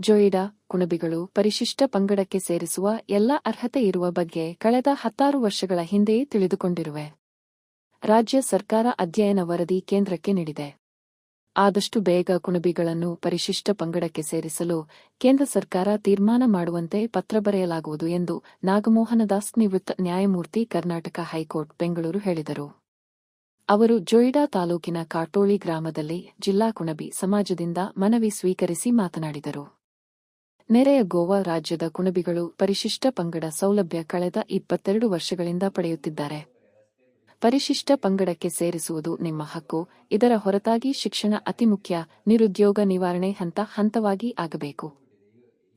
ಜೊಯಿಡಾ ಕುಣಬಿಗಳು ಪರಿಶಿಷ್ಟ ಪಂಗಡಕ್ಕೆ ಸೇರಿಸುವ ಎಲ್ಲ ಅರ್ಹತೆ ಇರುವ ಬಗ್ಗೆ ಕಳೆದ ಹತ್ತಾರು ವರ್ಷಗಳ ಹಿಂದೆಯೇ ತಿಳಿದುಕೊಂಡಿರುವೆ. ರಾಜ್ಯ ಸರ್ಕಾರ ಅಧ್ಯಯನ ವರದಿ ಕೇಂದ್ರಕ್ಕೆ ನೀಡಿದೆ. ಆದಷ್ಟು ಬೇಗ ಕುಣಬಿಗಳನ್ನು ಪರಿಶಿಷ್ಟ ಪಂಗಡಕ್ಕೆ ಸೇರಿಸಲು ಕೇಂದ್ರ ಸರ್ಕಾರ ತೀರ್ಮಾನ ಮಾಡುವಂತೆ ಪತ್ರ ಬರೆಯಲಾಗುವುದು ಎಂದು ನಾಗಮೋಹನ ದಾಸ್ ನಿವೃತ್ತ ನ್ಯಾಯಮೂರ್ತಿ ಕರ್ನಾಟಕ ಹೈಕೋರ್ಟ್, ಬೆಂಗಳೂರು ಹೇಳಿದರು. ಅವರು ಜೊಯಿಡಾ ತಾಲೂಕಿನ ಕಾಟೋಳಿ ಗ್ರಾಮದಲ್ಲಿ ಜಿಲ್ಲಾ ಕುಣಬಿ ಸಮಾಜದಿಂದ ಮನವಿ ಸ್ವೀಕರಿಸಿ ಮಾತನಾಡಿದರು. ನೆರೆಯ ಗೋವಾ ರಾಜ್ಯದ ಕುಣಬಿಗಳು ಪರಿಶಿಷ್ಟ ಪಂಗಡ ಸೌಲಭ್ಯ ಕಳೆದ ಇಪ್ಪತ್ತೆರಡು ವರ್ಷಗಳಿಂದ ಪಡೆಯುತ್ತಿದ್ದಾರೆ. ಪರಿಶಿಷ್ಟ ಪಂಗಡಕ್ಕೆ ಸೇರಿಸುವುದು ನಿಮ್ಮ ಹಕ್ಕು, ಇದರ ಹೊರತಾಗಿ ಶಿಕ್ಷಣ ಅತಿ ಮುಖ್ಯ, ನಿರುದ್ಯೋಗ ನಿವಾರಣೆ ಹಂತ ಹಂತವಾಗಿ ಆಗಬೇಕು.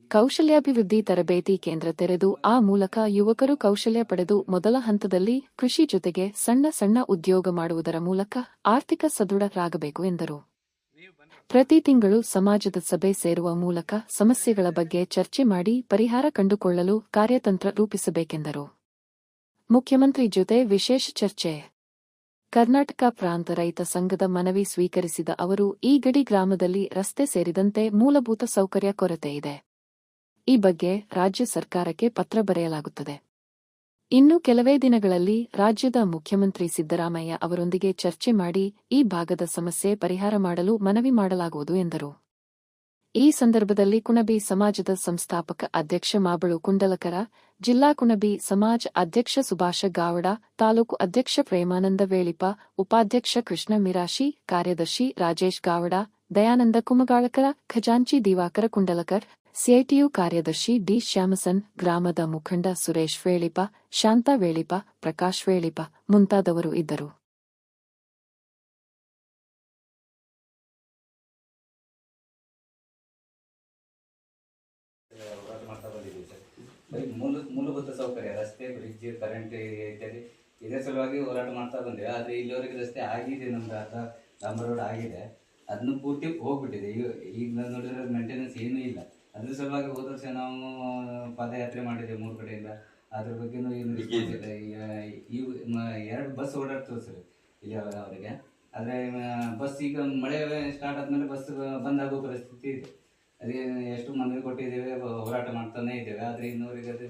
ಕೌಶಲ್ಯಾಭಿವೃದ್ಧಿ ತರಬೇತಿ ಕೇಂದ್ರ ತೆರೆದು, ಆ ಮೂಲಕ ಯುವಕರು ಕೌಶಲ್ಯ ಪಡೆದು ಮೊದಲ ಹಂತದಲ್ಲಿ ಕೃಷಿ ಜೊತೆಗೆ ಸಣ್ಣ ಸಣ್ಣ ಉದ್ಯೋಗ ಮಾಡುವುದರ ಮೂಲಕ ಆರ್ಥಿಕ ಸದೃಢರಾಗಬೇಕು ಎಂದರು. ಪ್ರತಿ ತಿಂಗಳು ಸಮಾಜದ ಸಭೆ ಸೇರುವ ಮೂಲಕ ಸಮಸ್ಯೆಗಳ ಬಗ್ಗೆ ಚರ್ಚೆ ಮಾಡಿ ಪರಿಹಾರ ಕಂಡುಕೊಳ್ಳಲು ಕಾರ್ಯತಂತ್ರ ರೂಪಿಸಬೇಕೆಂದರು. ಮುಖ್ಯಮಂತ್ರಿ ಜೊತೆ ವಿಶೇಷ ಚರ್ಚೆ. ಕರ್ನಾಟಕ ಪ್ರಾಂತ ರೈತ ಸಂಘದ ಮನವಿ ಸ್ವೀಕರಿಸಿದ ಅವರು, ಈ ಗಡಿ ಗ್ರಾಮದಲ್ಲಿ ರಸ್ತೆ ಸೇರಿದಂತೆ ಮೂಲಭೂತ ಸೌಕರ್ಯ ಕೊರತೆ ಇದೆ. ಈ ಬಗ್ಗೆ ರಾಜ್ಯ ಸರ್ಕಾರಕ್ಕೆ ಪತ್ರ ಬರೆಯಲಾಗುತ್ತದೆ. ಇನ್ನು ಕೆಲವೇ ದಿನಗಳಲ್ಲಿ ರಾಜ್ಯದ ಮುಖ್ಯಮಂತ್ರಿ ಸಿದ್ದರಾಮಯ್ಯ ಅವರೊಂದಿಗೆ ಚರ್ಚೆ ಮಾಡಿ ಈ ಭಾಗದ ಸಮಸ್ಯೆ ಪರಿಹಾರ ಮಾಡಲು ಮನವಿ ಮಾಡಲಾಗುವುದು ಎಂದರು. ಈ ಸಂದರ್ಭದಲ್ಲಿ ಕುಣಬಿ ಸಮಾಜದ ಸಂಸ್ಥಾಪಕ ಅಧ್ಯಕ್ಷ ಮಾಬಳು ಕುಂಡಲಕರ, ಜಿಲ್ಲಾ ಕುಣಬಿ ಸಮಾಜ ಅಧ್ಯಕ್ಷ ಸುಭಾಷ ಗಾವಡ, ತಾಲೂಕು ಅಧ್ಯಕ್ಷ ಪ್ರೇಮಾನಂದ ವೇಳಿಪ, ಉಪಾಧ್ಯಕ್ಷ ಕೃಷ್ಣ ಮಿರಾಶಿ, ಕಾರ್ಯದರ್ಶಿ ರಾಜೇಶ್ ಗಾವಡ, ದಯಾನಂದ ಕುಮಗಾಳಕರ, ಖಜಾಂಚಿ ದಿವಾಕರ ಕುಂಡಲಕರ್ ಸಿಐಟಿಯು ಕಾರ್ಯದರ್ಶಿ ಡಿ. ಶ್ಯಾಮಸನ್, ಗ್ರಾಮದ ಮುಖಂಡ ಸುರೇಶ್ ವೇಳಿಪ, ಶಾಂತಾ ವೇಳಿಪ, ಪ್ರಕಾಶ್ ವೇಳಿಪ ಮುಂತಾದವರು ಇದ್ದರು. ಮೂಲಭೂತ ಸೌಕರ್ಯ, ರಸ್ತೆ ಬ್ರಿಡ್ಜ್ ಕರೆಂಟ್ ಇತ್ಯಾದಿ ಇದೇ ಸಲುವಾಗಿ ಹೋರಾಟ ಮಾಡ್ತಾ ಬಂದಿವೆ. ಆದರೆ ಇಲ್ಲಿವರೆಗೆ ರಸ್ತೆ ಆಗಿದೆ ನಮ್ದು, ಅರ್ಧ ಡಾಂಬರ್ ರೋಡ್ ಆಗಿದೆ. ಅದನ್ನು ಪೂರ್ತಿ ಹೋಗ್ಬಿಟ್ಟಿದೆ. ಈಗ ಈಗ ನೋಡಿದ್ರೆ ಮೇಂಟೆನೆನ್ಸ್ ಏನೂ ಇಲ್ಲ. ಅದ್ರ ಸಲುವಾಗಿ ಹೋದ ವರ್ಷ ನಾವು ಪಾದಯಾತ್ರೆ ಮಾಡಿದ್ದೇವೆ ಮೂರು ಕಡೆಯಿಂದ. ಅದ್ರ ಬಗ್ಗೆ ಏನು ಈ ಎರಡು ಬಸ್ ಓಡಾಡ್ತೀವಿ ಸರ್ ಇಲ್ಲಿ ಅವರಿಗೆ. ಆದರೆ ಬಸ್ ಈಗ ಮಳೆ ಸ್ಟಾರ್ಟ್ ಆದ್ಮೇಲೆ ಬಸ್ ಬಂದ್ ಆಗೋ ಪರಿಸ್ಥಿತಿ ಇದೆ. ಅದೇ ಎಷ್ಟು ಮನವಿ ಕೊಟ್ಟಿದ್ದೇವೆ ಹೋರಾಟ ಮಾಡ್ತಾನೆ ಇದ್ದೇವೆ. ಆದರೆ ಇನ್ನೂರಿಗೆ ಅದು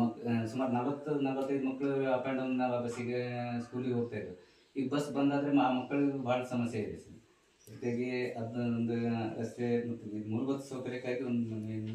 ಮಕ್ ಸುಮಾರು ನಲವತ್ತು ನಲವತ್ತೈದು ಮಕ್ಕಳು ಅಪ್ ಆ್ಯಂಡ್ ಡೌನ್ ಬಸ್ಸಿಗೆ ಸ್ಕೂಲಿಗೆ ಹೋಗ್ತಾ ಇದ್ರು. ಈಗ ಬಸ್ ಬಂದಾದರೆ ಆ ಮಕ್ಕಳಿಗೆ ಭಾಳ ಸಮಸ್ಯೆ ಇದೆ ಸರ್. ಜೊತೆಗೆ ಅದೊಂದು ರಸ್ತೆ ಮತ್ತು ಮೂಲಭೂತ ಸೌಕರ್ಯಕ್ಕಾಗಿ ಒಂದು ಮನೆಯನ್ನು.